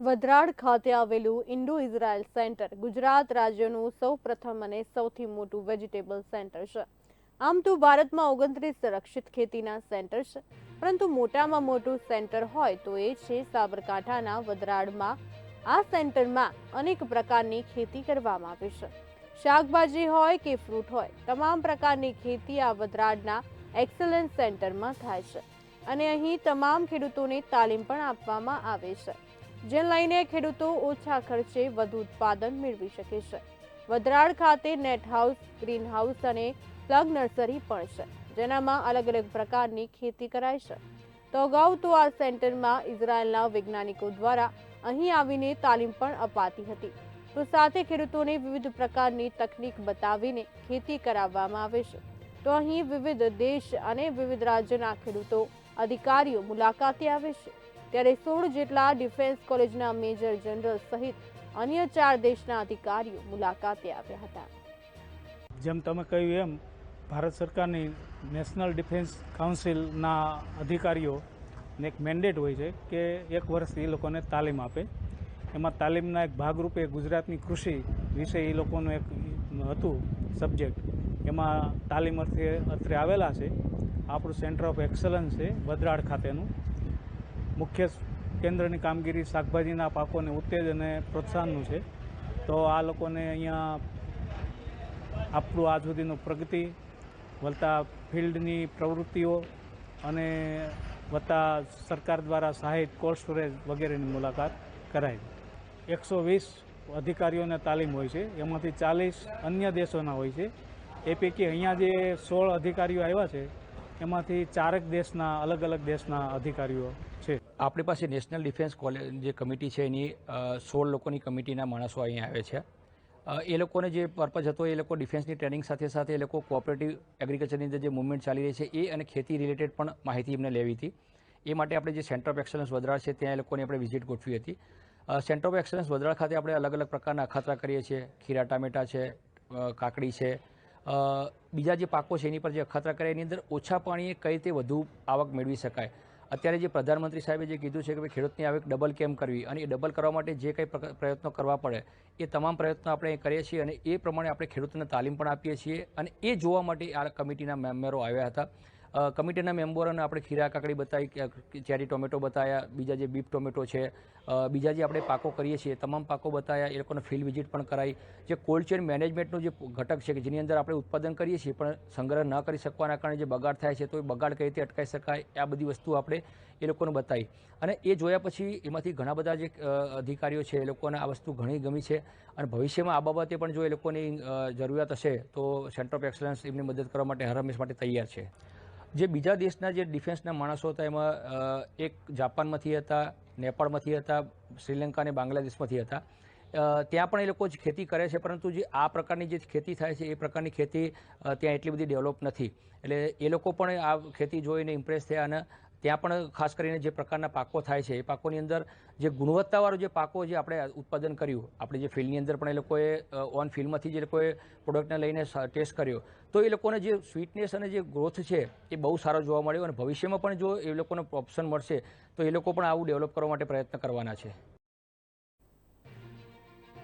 વધરાડ ખાતે આવેલું Indo Israel centre Gujarat રાજ્યનું સૌપ્રથમ અને સૌથી મોટું વેજીટેબલ સેન્ટર છે. આમ તો ભારતમાં ઓગણત્રીસ સંરક્ષિત ખેતીના સેન્ટર છે. પરંતુ મોટામાં મોટું સેન્ટર હોય તો એ છે સાબરકાંઠાના વધરાડમાં આ સેન્ટરમાં અનેક પ્રકારની ખેતી કરવામાં આવે છે. શાકભાજી હોય કે ફ્રૂટ હોય, તમામ પ્રકારની ખેતી આ વધરાડના એક્સલન્સ સેન્ટરમાં થાય છે. અને અહીં તમામ ખેડૂતોને તાલીમ પણ આપવામાં આવે છે. જેને લઈને ખેડૂતો ઓછા ખર્ચે વધુ ઉત્પાદન મેળવી શકે છે. વધરાડ ખાતે નેટ હાઉસ, ગ્રીન હાઉસ અને પ્લગ નર્સરી પણ છે, જેનામાં અલગ અલગ પ્રકારની ખેતી કરાય છે. તો અગાઉ તો આ સેન્ટરમાં ઇઝરાયલના વૈજ્ઞાનિકો દ્વારા અહીં આવીને તાલીમ પણ અપાતી હતી. તો સાથે ખેડૂતોને વિવિધ પ્રકારની તકનીક બતાવીને ખેતી કરાવવામાં આવે છે. તો અહીં વિવિધ દેશ અને વિવિધ રાજ્યના ખેડૂતો, અધિકારીઓ મુલાકાતે આવે છે. ત્યારે સોળ જેટલા ડિફેન્સ કોલેજના મેજર જનરલ સહિત અન્ય ચાર દેશના અધિકારીઓ મુલાકાતે આવ્યા હતા. જેમ તમે કહ્યું એમ, ભારત સરકારની નેશનલ ડિફેન્સ કાઉન્સિલના અધિકારીઓને એક મેન્ડેટ હોય છે કે એક વર્ષ એ લોકોને તાલીમ આપે. એમાં તાલીમના એક ભાગરૂપે ગુજરાતની કૃષિ વિશે એ લોકોનું એક હતું સબ્જેક્ટ એમાં તાલીમ અર્થે અત્રે આવેલા છે. આપણું સેન્ટર ઓફ એક્સલન્સ છે વદરાડ ખાતેનું. મુખ્ય કેન્દ્રની કામગીરી શાકભાજીના પાકોને ઉત્તેજ અને પ્રોત્સાહનનું છે. તો આ લોકોને અહીંયા આપણું આજ સુધીનું પ્રગતિ વત્તા ફિલ્ડની પ્રવૃત્તિઓ અને વત્તા સરકાર દ્વારા સહાયિત કોલ્ડ સ્ટોરેજ વગેરેની મુલાકાત કરાઈ. એકસો વીસ અધિકારીઓને તાલીમ હોય છે, એમાંથી ચાલીસ અન્ય દેશોના હોય છે. એ પૈકી અહીંયા જે સોળ અધિકારીઓ આવ્યા છે એમાંથી ચારેક દેશના અલગ અલગ દેશના અધિકારીઓ છે. આપણી પાસે નેશનલ ડિફેન્સ કોલેજ જે કમિટી છે એની સોળ લોકોની કમિટીના માણસો અહીંયા આવે છે. એ લોકોને જે પર્પઝ હતો એ લોકો ડિફેન્સની ટ્રેનિંગ સાથે સાથે એ લોકો કોઓપરેટિવ એગ્રીકલ્ચરની અંદર જે મુવમેન્ટ ચાલી રહી છે એ અને ખેતી રિલેટેડ પણ માહિતી એમને લેવી હતી. એ માટે આપણે જે સેન્ટર ઓફ એક્સલન્સ વડોદરા છે ત્યાં એ લોકોની આપણે વિઝિટ ગોઠવી હતી. સેન્ટર ઓફ એક્સલન્સ વડોદરા ખાતે આપણે અલગ અલગ પ્રકારના અખાતરા કરીએ છીએ. ખીરા ટામેટા છે કાકડી છે બીજા જે પાકો છે એની પર જે અખતરા કરે, એની અંદર ઓછા પાણીએ કઈ રીતે વધુ આવક મેળવી શકાય? અત્યારે જે પ્રધાનમંત્રી સાહેબે જે કીધું છે કે ખેડૂતની આવક ડબલ કેમ કરવી? અને એ ડબલ કરવા માટે જે કંઈ પ્રયત્નો કરવા પડે, એ તમામ પ્રયત્નો આપણે કરીએ છીએ અને એ પ્રમાણે આપણે ખેડૂતોને તાલીમ પણ આપીએ છીએ અને એ જોવા માટે આ કમિટીના મેમ્બરો આવ્યા હતા. કમિટીના મેમ્બરોને આપણે ખીરા કાકડી બતાવી ચેરી ટોમેટો બતાવ્યા બીજા જે બીફ ટોમેટો છે બીજા જે આપણે પાકો કરીએ છીએ, તમામ પાકો બતાવ્યા એ લોકોને ફિલ્ડ વિઝિટ પણ કરાવી જે કોલ્ડ ચેન મેનેજમેન્ટનો જે ઘટક છે, કે જેની અંદર આપણે ઉત્પાદન કરીએ છીએ, પણ સંગ્રહ ન કરી શકવાના કારણે જે બગાડ થાય છે, તો એ બગાડ કઈ રીતે અટકાઈ શકાય આ બધી વસ્તુ આપણે એ લોકોને બતાવી. અને એ જોયા પછી એમાંથી ઘણા બધા જે અધિકારીઓ છે, એ લોકોને આ વસ્તુ ઘણી ગમી છે. અને ભવિષ્યમાં આ બાબતે પણ જો એ લોકોની જરૂરિયાત હશે, તો સેન્ટર ઓફ એક્સલન્સ એમની મદદ કરવા માટે હર હંમેશ માટે તૈયાર છે. જે બીજા દેશના જે ડિફેન્સના માણસો હતા, એમાં એક જાપાનમાંથી હતા, નેપાળમાંથી હતા, શ્રીલંકા અને બાંગ્લાદેશમાંથી હતા. ત્યાં પણ એ લોકો જ ખેતી કરે છે, પરંતુ જે આ પ્રકારની જે ખેતી થાય છે, એ પ્રકારની ખેતી ત્યાં એટલી બધી ડેવલપ નથી. એટલે એ લોકો પણ આ ખેતી જોઈને ઇમ્પ્રેસ થયા અને ત્યાં પણ ખાસ કરીને જે પ્રકારના પાકો થાય છે, એ પાકોની અંદર જે ગુણવત્તાવાળો જે પાકો જે આપણે ઉત્પાદન કર્યું, આપણે જે ફિલ્ડની અંદર પણ એ લોકોએ ઓન ફિલ્ડમાંથી જે લોકોએ પ્રોડક્ટને લઈને ટેસ્ટ કર્યો, તો એ લોકોને જે સ્વીટનેસ અને જે ગ્રોથ છે, એ બહુ સારો જોવા મળ્યો અને ભવિષ્યમાં પણ જો એ લોકોને ઓપ્શન મળશે, તો એ લોકો પણ આવું ડેવલપ કરવા માટે પ્રયત્ન કરવાના છે.